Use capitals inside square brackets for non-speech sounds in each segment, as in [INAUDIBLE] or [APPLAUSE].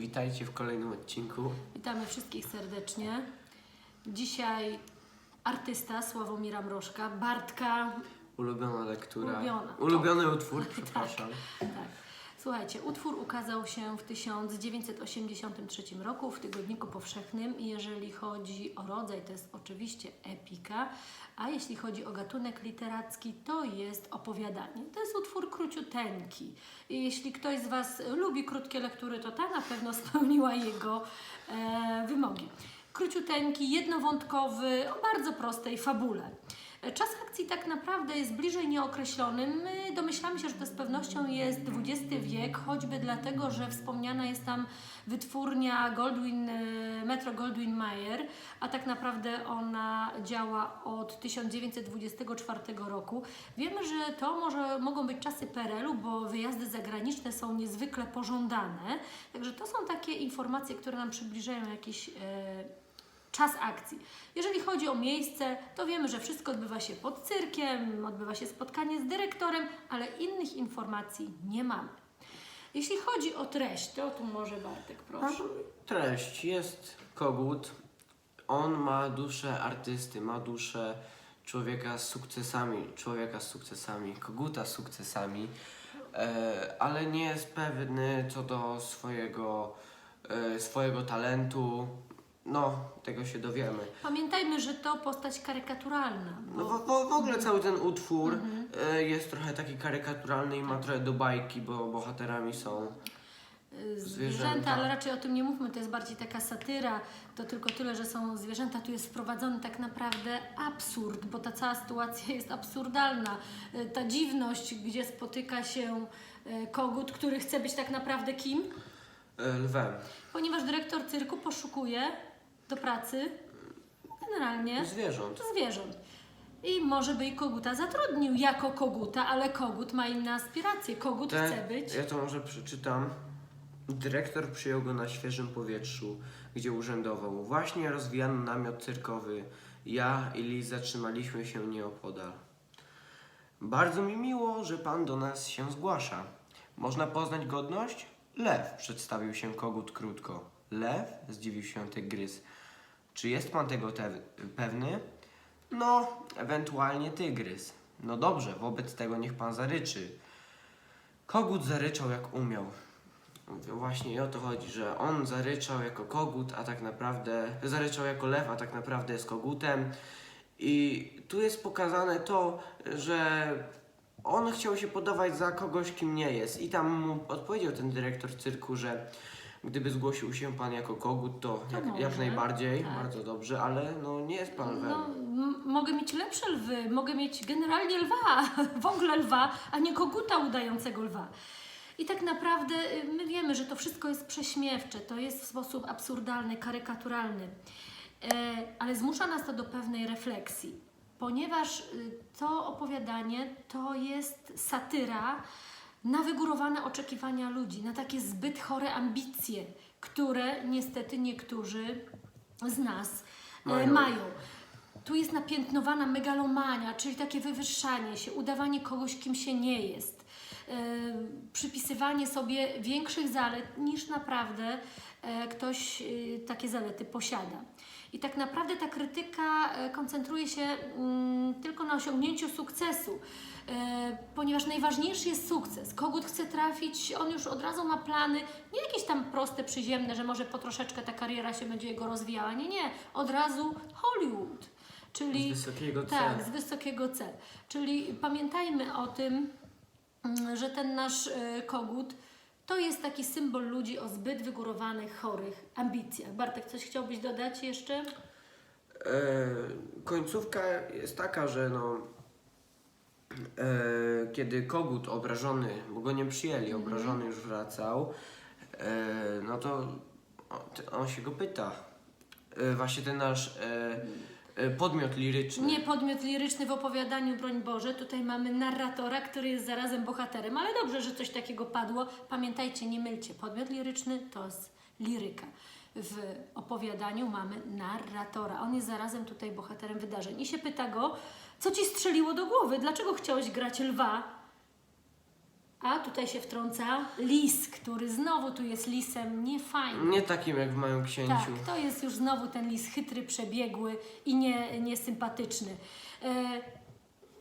Witajcie w kolejnym odcinku. Witamy wszystkich serdecznie. Dzisiaj artysta Sławomira Mrożka, Bartka. Ulubiona lektura. Ulubiona. Ulubiony utwór, przepraszam. Tak. Słuchajcie, utwór ukazał się w 1983 roku w Tygodniku Powszechnym jeżeli chodzi o rodzaj, to jest oczywiście epika, a jeśli chodzi o gatunek literacki, to jest opowiadanie. To jest utwór króciuteńki. Jeśli ktoś z Was lubi krótkie lektury, to ta na pewno [LAUGHS] spełniła jego e, wymogi. Króciuteńki, jednowątkowy, o bardzo prostej fabule. Czas akcji tak naprawdę jest bliżej nieokreślonym. My domyślamy się, że to z pewnością jest XX wiek, choćby dlatego, że wspomniana jest tam wytwórnia Goldwyn, e, Metro Goldwyn Mayer, a tak naprawdę ona działa od 1924 roku. Wiemy, że to może, mogą być czasy PRL-u, bo wyjazdy zagraniczne są niezwykle pożądane. Także to są takie informacje, które nam przybliżają jakiś e, czas akcji. Jeżeli chodzi o miejsce, to wiemy, że wszystko odbywa się pod cyrkiem, odbywa się spotkanie z dyrektorem, ale innych informacji nie mamy. Jeśli chodzi o treść, to tu może Bartek, proszę. Treść. Jest kogut. On ma duszę artysty, ma duszę człowieka z sukcesami, człowieka z sukcesami, koguta z sukcesami, e, ale nie jest pewny co do swojego, e, swojego talentu. No, tego się dowiemy. Pamiętajmy, że to postać karykaturalna. No Bo w, w, w ogóle cały ten utwór e, jest trochę taki karykaturalny i ma trochę do bajki, bo bohaterami są y, zwierzęta. zwierzęta, ale raczej o tym nie mówmy, to jest bardziej taka satyra. To tylko tyle, że są zwierzęta. Tu jest wprowadzony tak naprawdę absurd, bo ta cała sytuacja jest absurdalna. Y, Ta dziwność, gdzie spotyka się y, kogut, który chce być tak naprawdę kim? e, lwem. Ponieważ dyrektor cyrku poszukuje do pracy generalnie Zwierząt. zwierząt. I może by i koguta zatrudnił jako koguta, ale kogut ma inne aspiracje. Kogut Te- chce być. Ja to może przeczytam. Dyrektor przyjął go na świeżym powietrzu, gdzie urzędował. Właśnie rozwijano namiot cyrkowy. Ja i Liz zatrzymaliśmy się nieopodal. Bardzo mi miło, że pan do nas się zgłasza. Można poznać godność? Lew, przedstawił się kogut krótko. Lew? Zdziwił się tygrys. Czy jest pan tego te- pewny? No, ewentualnie tygrys. No dobrze, wobec tego niech pan zaryczy. Kogut zaryczał jak umiał. Właśnie o to chodzi, że on zaryczał jako kogut, a tak naprawdę zaryczał jako lew, a tak naprawdę jest kogutem. I tu jest pokazane to, że on chciał się podawać za kogoś, kim nie jest. I tam mu odpowiedział ten dyrektor cyrku, że gdyby zgłosił się pan jako kogut, to, To jak, może, jak najbardziej, tak. bardzo dobrze, ale no nie jest pan lwem. No, m- mogę mieć lepsze lwy, mogę mieć generalnie lwa, [LAUGHS] w ogóle lwa, a nie koguta udającego lwa. I tak naprawdę y, my wiemy, że to wszystko jest prześmiewcze, to jest w sposób absurdalny, karykaturalny, e, ale zmusza nas to do pewnej refleksji, ponieważ y, to opowiadanie to jest satyra na wygórowane oczekiwania ludzi, na takie zbyt chore ambicje, które niestety niektórzy z nas e, Mają. mają. Tu jest napiętnowana megalomania, czyli takie wywyższanie się, udawanie kogoś, kim się nie jest. E, przypisywanie sobie większych zalet niż naprawdę e, ktoś takie zalety posiada. I tak naprawdę ta krytyka e, koncentruje się mm, tylko na osiągnięciu sukcesu, e, ponieważ najważniejszy jest sukces. Kogut chce trafić, on już od razu ma plany, nie jakieś tam proste, przyziemne, że może po troszeczkę ta kariera się będzie jego rozwijała. Nie, nie, od razu Hollywood. Czyli Z wysokiego tak, celu. z wysokiego celu. Czyli pamiętajmy o tym, mm, że ten nasz e, kogut to jest taki symbol ludzi o zbyt wygórowanych, chorych ambicjach. Bartek, coś chciałbyś dodać jeszcze? E, końcówka jest taka, że no, e, kiedy kogut obrażony, bo go nie przyjęli, obrażony już wracał, e, no to on, on się go pyta. E, właśnie ten nasz e, e, podmiot liryczny. Nie podmiot liryczny w opowiadaniu, broń Boże. Tutaj mamy narratora, który jest zarazem bohaterem, ale dobrze, że coś takiego padło. Pamiętajcie, nie mylcie. Podmiot liryczny to jest liryka. W opowiadaniu mamy narratora. On jest zarazem tutaj bohaterem wydarzeń. I się pyta go, co ci strzeliło do głowy? Dlaczego chciałeś grać lwa? A tutaj się wtrąca lis, który znowu tu jest lisem niefajnym. Nie takim jak w Małym Księciu. Tak, to jest już znowu ten lis chytry, przebiegły i nie, niesympatyczny. E,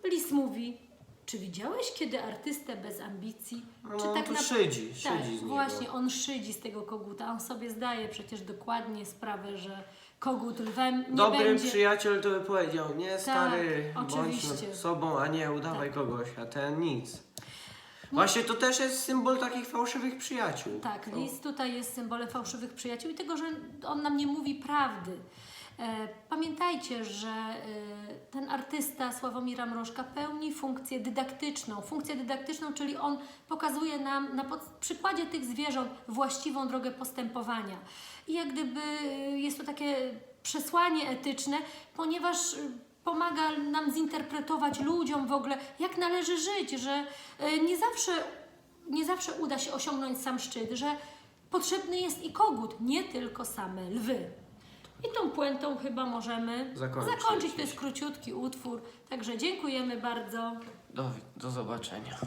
lis mówi, czy widziałeś kiedy artystę bez ambicji? No, czy on tu na- szydzi, tak, szydzi z niego. właśnie, on szydzi z tego koguta. On sobie zdaje przecież dokładnie sprawę, że kogut lwem nie Dobry będzie... przyjaciel to by powiedział, nie stary, Tak, oczywiście. sobą, a nie udawaj kogoś, a ten nic. Właśnie to też jest symbol takich fałszywych przyjaciół. Tak, No. lis tutaj jest symbolem fałszywych przyjaciół i tego, że on nam nie mówi prawdy. E, Pamiętajcie, że e, ten artysta Sławomira Mrożka pełni funkcję dydaktyczną. Funkcję dydaktyczną, czyli on pokazuje nam na przykładzie tych zwierząt właściwą drogę postępowania. I jak gdyby e, jest to takie przesłanie etyczne, ponieważ pomaga nam zinterpretować ludziom w ogóle, jak należy żyć, że e, nie zawsze nie zawsze uda się osiągnąć sam szczyt, że potrzebny jest i kogut, nie tylko same lwy. I tą puentą chyba możemy Zakończyć. zakończyć. To jest króciutki utwór, także dziękujemy bardzo. Do, do zobaczenia.